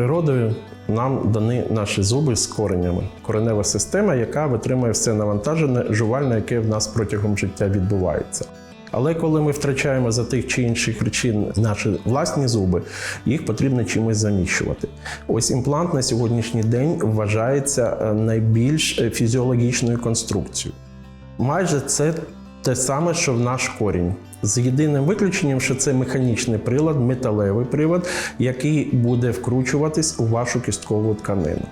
Природою нам дані наші зуби з коренями. Коренева система, яка витримує все навантажене жувальне, яке в нас протягом життя відбувається. Але коли ми втрачаємо за тих чи інших причин наші власні зуби, їх потрібно чимось заміщувати. Ось імплант на сьогоднішній день вважається е, найбільш е, фізіологічною конструкцією. Майже це те саме, що в наш корінь. З єдиним виключенням, що це механічний прилад, металевий привод, який буде вкручуватись у вашу кісткову тканину.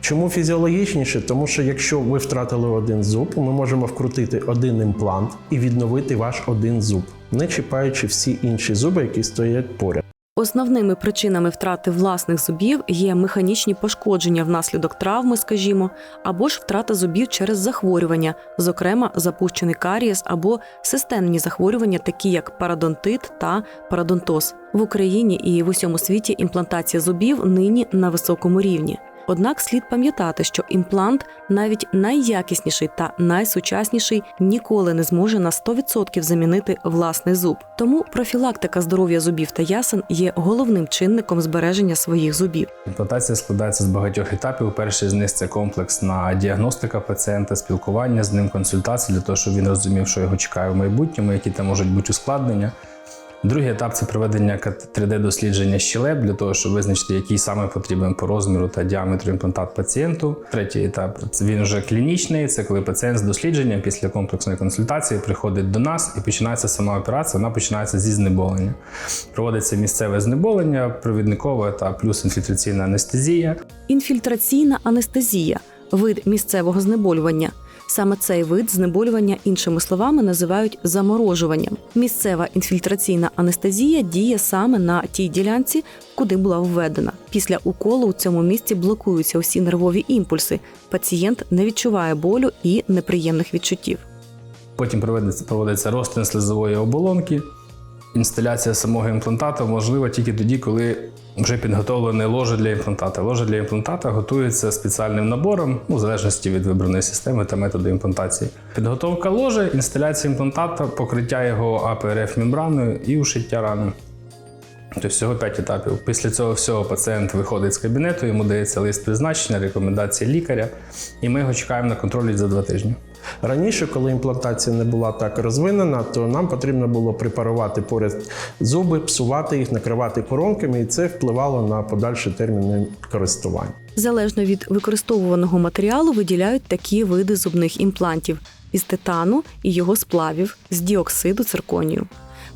Чому фізіологічніше? Тому що якщо ви втратили один зуб, ми можемо вкрутити один імплант і відновити ваш один зуб, не чіпаючи всі інші зуби, які стоять поряд. Основними причинами втрати власних зубів є механічні пошкодження внаслідок травми, скажімо, або ж втрата зубів через захворювання, зокрема запущений карієс або системні захворювання, такі як парадонтит та парадонтоз. В Україні і в усьому світі імплантація зубів нині на високому рівні. Однак слід пам'ятати, що імплант, навіть найякісніший та найсучасніший, ніколи не зможе на 100% замінити власний зуб. Тому профілактика здоров'я зубів та ясен є головним чинником збереження своїх зубів. Імплантація складається з багатьох етапів. Перший з них це комплексна діагностика пацієнта, спілкування з ним, консультації для того, щоб він розумів, що його чекає в майбутньому, які там можуть бути ускладнення. Другий етап це проведення 3D-дослідження щелеп для того, щоб визначити, який саме потрібен по розміру та діаметру імплантат пацієнту. Третій етап він вже клінічний. Це коли пацієнт з дослідженням після комплексної консультації приходить до нас і починається сама операція. Вона починається зі знеболення. Проводиться місцеве знеболення, провідникове та плюс інфільтраційна анестезія. Інфільтраційна анестезія вид місцевого знеболювання. Саме цей вид знеболювання, іншими словами, називають заморожуванням. Місцева інфільтраційна анестезія діє саме на тій ділянці, куди була введена. Після уколу у цьому місці блокуються усі нервові імпульси. Пацієнт не відчуває болю і неприємних відчуттів. Потім проводиться, проводиться розтин слизової оболонки. Інсталяція самого імплантата можлива тільки тоді, коли вже підготовлене ложе для імплантата. Ложе для імплантата готується спеціальним набором, ну, в залежності від вибраної системи та методу імплантації. Підготовка ложа, інсталяція імплантата, покриття його АПРФ мембраною і ушиття рани. Тобто всього 5 етапів. Після цього всього пацієнт виходить з кабінету, йому дається лист призначення, рекомендації лікаря, і ми його чекаємо на контроль за два тижні. Раніше, коли імплантація не була так розвинена, то нам потрібно було препарувати поряд зуби, псувати їх, накривати коронками, і це впливало на подальші терміни користування. Залежно від використовуваного матеріалу виділяють такі види зубних імплантів із титану і його сплавів з діоксиду цирконію.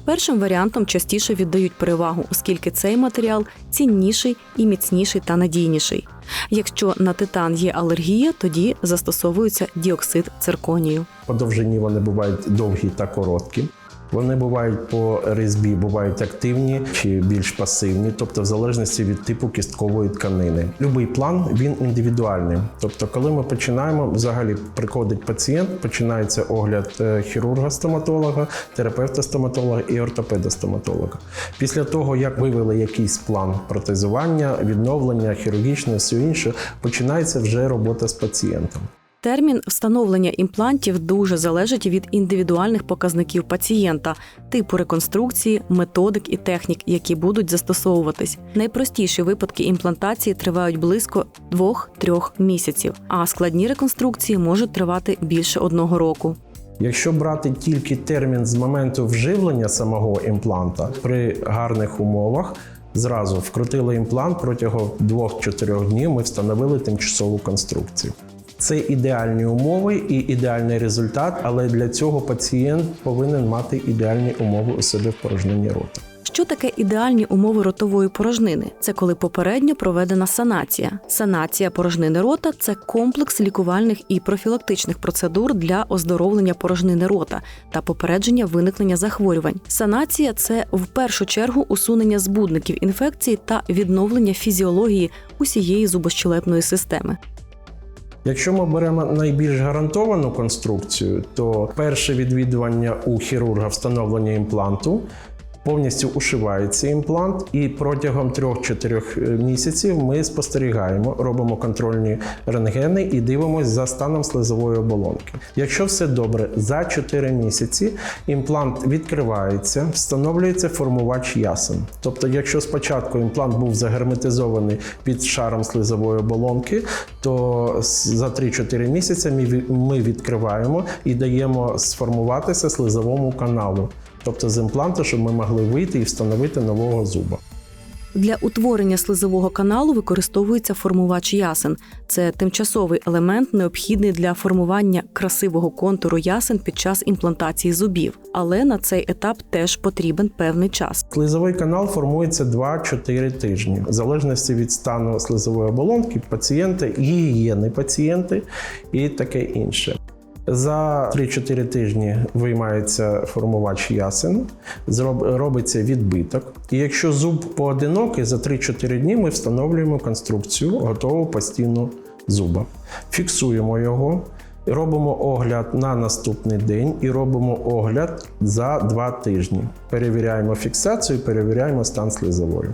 Першим варіантом частіше віддають перевагу, оскільки цей матеріал цінніший і міцніший та надійніший. Якщо на титан є алергія, тоді застосовується діоксид цирконію. По довжині вони бувають довгі та короткі. Вони бувають по різьбі, бувають активні чи більш пасивні, тобто в залежності від типу кісткової тканини. Любий план він індивідуальний. Тобто, коли ми починаємо, взагалі приходить пацієнт, починається огляд е, хірурга-стоматолога, терапевта-стоматолога і ортопеда-стоматолога. Після того, як вивели якийсь план протезування, відновлення, хірургічне, все інше, починається вже робота з пацієнтом. Термін встановлення імплантів дуже залежить від індивідуальних показників пацієнта, типу реконструкції, методик і технік, які будуть застосовуватись. Найпростіші випадки імплантації тривають близько 2-3 місяців, а складні реконструкції можуть тривати більше одного року. Якщо брати тільки термін з моменту вживлення самого імпланта при гарних умовах, зразу вкрутили імплант протягом 2-4 днів ми встановили тимчасову конструкцію. Це ідеальні умови і ідеальний результат, але для цього пацієнт повинен мати ідеальні умови у себе в порожнині рота. Що таке ідеальні умови ротової порожнини? Це коли попередньо проведена санація. Санація порожнини рота це комплекс лікувальних і профілактичних процедур для оздоровлення порожнини рота та попередження виникнення захворювань. Санація це в першу чергу усунення збудників інфекції та відновлення фізіології усієї зубощелепної системи. Якщо ми беремо найбільш гарантовану конструкцію, то перше відвідування у хірурга встановлення імпланту Повністю ушивається імплант, і протягом 3-4 місяців ми спостерігаємо, робимо контрольні рентгени і дивимося за станом слизової оболонки. Якщо все добре, за 4 місяці імплант відкривається, встановлюється формувач ясен. Тобто, якщо спочатку імплант був загерметизований під шаром слизової оболонки, то за 3-4 місяці ми ми відкриваємо і даємо сформуватися слизовому каналу, тобто з імпланту, щоб ми могли вийти і встановити нового зуба. Для утворення слизового каналу використовується формувач ясен. Це тимчасовий елемент, необхідний для формування красивого контуру ясен під час імплантації зубів. Але на цей етап теж потрібен певний час. Слизовий канал формується 2-4 тижні, в залежності від стану слизової оболонки, пацієнта, гігієни пацієнти і таке інше. За 3-4 тижні виймається формувач ясен, робиться відбиток. І якщо зуб поодинокий, за 3-4 дні ми встановлюємо конструкцію готову постійну зуба. Фіксуємо його, робимо огляд на наступний день і робимо огляд за 2 тижні. Перевіряємо фіксацію, перевіряємо стан слизової.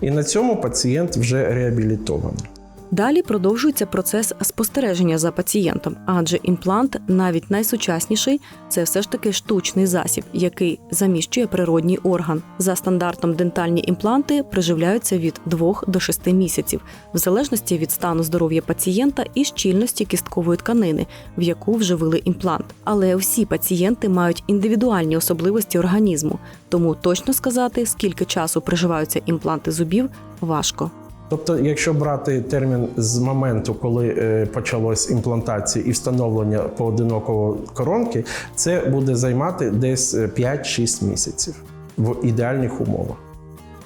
І на цьому пацієнт вже реабілітований. Далі продовжується процес спостереження за пацієнтом, адже імплант, навіть найсучасніший, це все ж таки штучний засіб, який заміщує природній орган. За стандартом дентальні імпланти приживляються від 2 до 6 місяців, в залежності від стану здоров'я пацієнта і щільності кісткової тканини, в яку вживили імплант. Але всі пацієнти мають індивідуальні особливості організму, тому точно сказати, скільки часу приживаються імпланти зубів, важко. Тобто, якщо брати термін з моменту, коли е, почалась імплантація і встановлення поодинокого коронки, це буде займати десь е, 5-6 місяців в ідеальних умовах.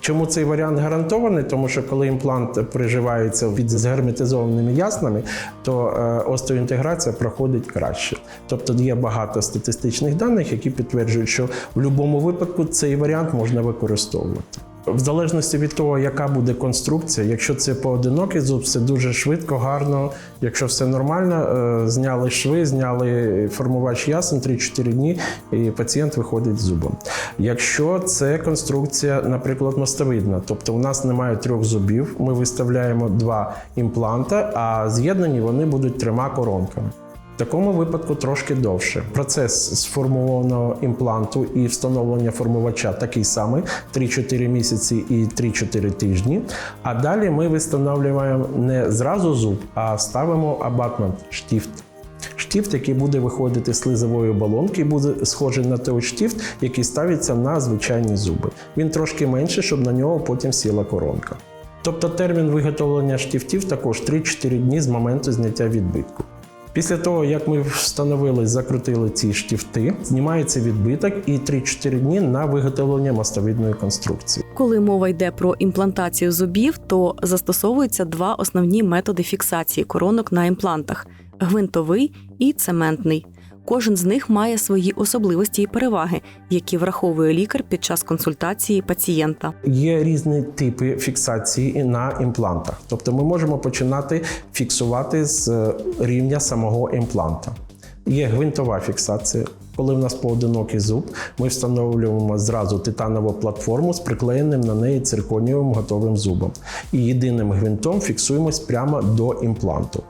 Чому цей варіант гарантований? Тому що коли імплант приживається під згерметизованими яснами, то е, остеоінтеграція проходить краще. Тобто є багато статистичних даних, які підтверджують, що в будь-якому випадку цей варіант можна використовувати. В залежності від того, яка буде конструкція, якщо це поодинокий зуб, все дуже швидко, гарно. Якщо все нормально, е, зняли шви, зняли формувач ясен 3-4 дні, і пацієнт виходить з зубом. Якщо це конструкція, наприклад, мостовидна, тобто у нас немає трьох зубів, ми виставляємо два імпланта, а з'єднані вони будуть трьома коронками. Такому випадку трошки довше. Процес сформованого імпланту і встановлення формувача такий самий: 3-4 місяці і 3-4 тижні. А далі ми встановлюємо не зразу зуб, а ставимо абатмент штіфт. Штіфт, який буде виходити з слизової оболонки, буде схожий на той штіфт, який ставиться на звичайні зуби. Він трошки менше, щоб на нього потім сіла коронка. Тобто термін виготовлення штифтів також 3-4 дні з моменту зняття відбитку. Після того, як ми встановили, закрутили ці штифти, знімається відбиток і 3-4 дні на виготовлення мостовидної конструкції. Коли мова йде про імплантацію зубів, то застосовуються два основні методи фіксації коронок на імплантах: гвинтовий і цементний. Кожен з них має свої особливості і переваги, які враховує лікар під час консультації пацієнта. Є різні типи фіксації на імплантах. Тобто ми можемо починати фіксувати з е, рівня самого імпланта. Є гвинтова фіксація. Коли в нас поодинокий зуб, ми встановлюємо зразу титанову платформу з приклеєним на неї цирконієвим готовим зубом. І єдиним гвинтом фіксуємось прямо до імпланту.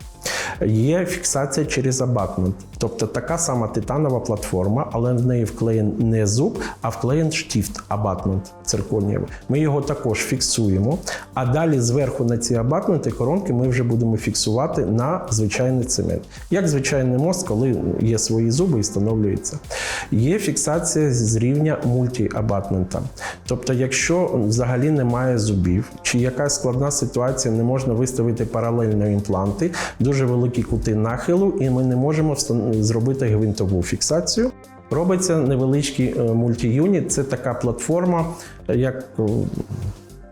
Є фіксація через абатмент, тобто така сама титанова платформа, але в неї вклеєн не зуб, а вклеєн штіфт абатмент цирконієвий. Ми його також фіксуємо. А далі зверху на ці абатменти коронки ми вже будемо фіксувати на звичайний цемент. Як звичайний мост, коли є свої зуби і встановлюється. Є фіксація з рівня мультіабатмента. Тобто, якщо взагалі немає зубів, чи якась складна ситуація, не можна виставити паралельно імпланти, дуже великі кути нахилу, і ми не можемо встан- зробити гвинтову фіксацію. Робиться невеличкий е, мультіюніт. Це така платформа, е, як е,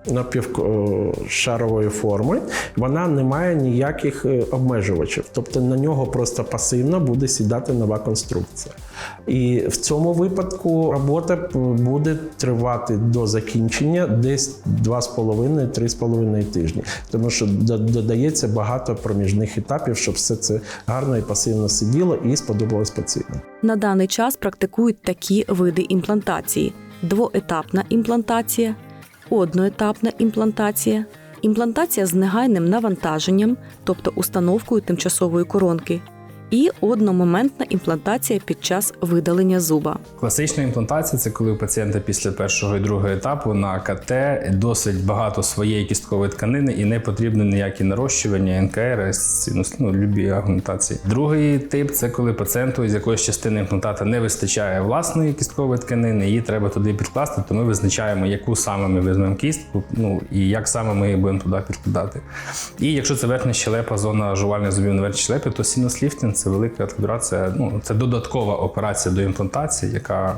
напівшарової форми. Вона не має ніяких е, обмежувачів, тобто на нього просто пасивно буде сідати нова конструкція. І в цьому випадку робота буде тривати до закінчення десь 2,5-3,5 тижні, тому що додається багато проміжних етапів, щоб все це гарно і пасивно сиділо і сподобалось пацієнту. На даний час практикують такі види імплантації: двоетапна імплантація, одноетапна імплантація, імплантація з негайним навантаженням, тобто установкою тимчасової коронки, і одномоментна імплантація під час видалення зуба. Класична імплантація це коли у пацієнта після першого і другого етапу на КТ досить багато своєї кісткової тканини і не потрібно ніякі нарощування, НКР, ну, любі агментації. Другий тип це коли пацієнту з якоїсь частини імплантата не вистачає власної кісткової тканини, її треба туди підкласти, то ми визначаємо, яку саме ми візьмемо кістку, ну і як саме ми її будемо туди підкладати. І якщо це верхня щелепа, зона жувальних зубів на верхній щелепі, то синус-ліфтинг – це велика операція, ну це додаткова операція до імплантації, яка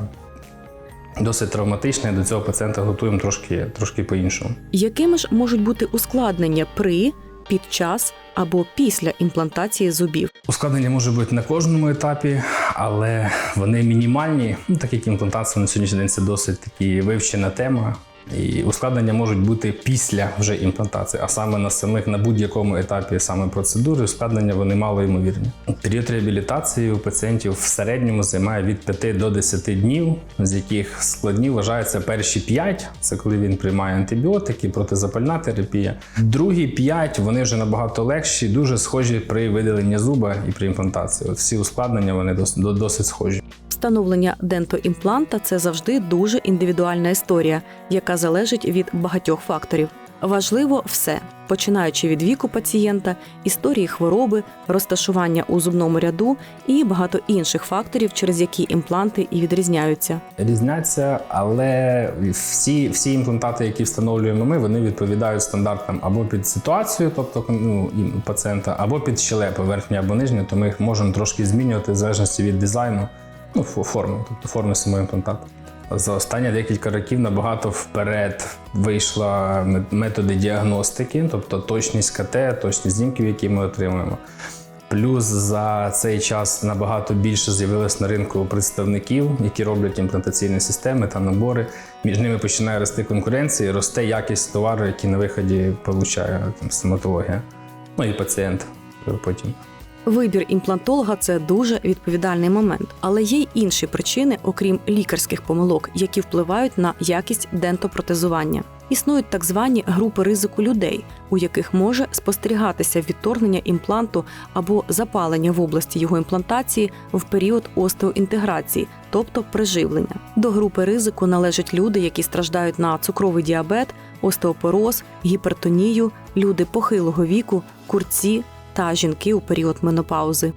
досить травматична, і до цього пацієнта готуємо трошки, трошки по-іншому. Якими ж можуть бути ускладнення при, під час або після імплантації зубів? Ускладнення може бути на кожному етапі, але вони мінімальні. Ну, так як імплантація на сьогоднішній день це досить таки вивчена тема. І ускладнення можуть бути після вже імплантації, а саме на самих на будь-якому етапі саме процедури, ускладнення вони мало ймовірні. Період реабілітації у пацієнтів в середньому займає від 5 до 10 днів, з яких складні вважаються перші 5, це коли він приймає антибіотики, протизапальна терапія. Другі 5 вони вже набагато легші, дуже схожі при видаленні зуба і при імплантації. От всі ускладнення вони дос- досить схожі. Встановлення дентоімпланта це завжди дуже індивідуальна історія, яка залежить від багатьох факторів. Важливо все, починаючи від віку пацієнта, історії хвороби, розташування у зубному ряду і багато інших факторів, через які імпланти і відрізняються. Різняться, але всі, всі імплантати, які встановлюємо ми, вони відповідають стандартам або під ситуацію, тобто ну, пацієнта, або під щелепи, верхня або нижня, то ми їх можемо трошки змінювати в залежності від дизайну, ну, фо- форми, тобто форми самого імплантату. За останні декілька років набагато вперед вийшли методи діагностики, тобто точність КТ, точність знімків, які ми отримуємо. Плюс за цей час набагато більше з'явилось на ринку представників, які роблять імплантаційні системи та набори. Між ними починає рости конкуренція, і росте якість товару, який на виході получає там, стоматологія. Ну і пацієнт потім. Вибір імплантолога це дуже відповідальний момент, але є й інші причини, окрім лікарських помилок, які впливають на якість дентопротезування. Існують так звані групи ризику людей, у яких може спостерігатися відторгнення імпланту або запалення в області його імплантації в період остеоінтеграції, тобто приживлення. До групи ризику належать люди, які страждають на цукровий діабет, остеопороз, гіпертонію, люди похилого віку, курці та жінки у період менопаузи.